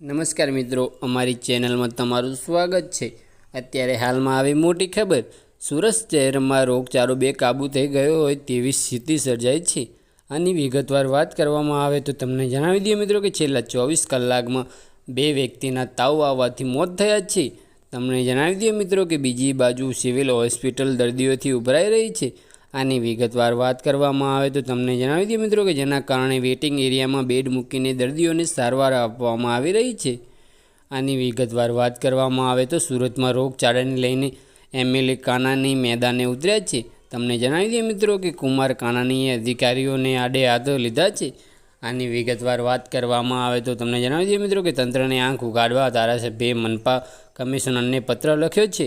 નમસ્કાર મિત્રો, અમારી ચેનલમાં તમારું સ્વાગત છે. અત્યારે હાલમાં આવી મોટી ખબર, સુરત શહેરમાં રોગચાળો બેકાબૂ થઈ ગયો હોય તેવી સ્થિતિ સર્જાઈ છે. આની વિગતવાર વાત કરવામાં આવે તો તમને જણાવી દઈએ મિત્રો કે છેલ્લા ચોવીસ કલાકમાં બે વ્યક્તિના તાવ આવવાથી મોત થયા છે. તમને જણાવી દઈએ મિત્રો કે બીજી બાજુ સિવિલ હોસ્પિટલ દર્દીઓથી ઉભરાઈ રહી છે. આની વિગતવાર વાત કરવામાં આવે તો તમને જણાવી દઈએ મિત્રો કે જેના કારણે વેઇટિંગ એરિયામાં બેડ મૂકીને દર્દીઓને સારવાર આપવામાં આવી રહી છે. આની વિગતવાર વાત કરવામાં આવે તો સુરતમાં રોગચાળાને લઈને એમએલએ કાનાની મેદાને ઉતર્યા છે. તમને જણાવી દઈએ મિત્રો કે કુમાર કાનાનીએ અધિકારીઓને આડે હાથ લીધા છે. આની વિગતવાર વાત કરવામાં આવે તો તમને જણાવી દઈએ મિત્રો કે તંત્રને આંખ ઉગાડવા ધારાસભ્યે મનપા કમિશનરને પત્ર લખ્યો છે.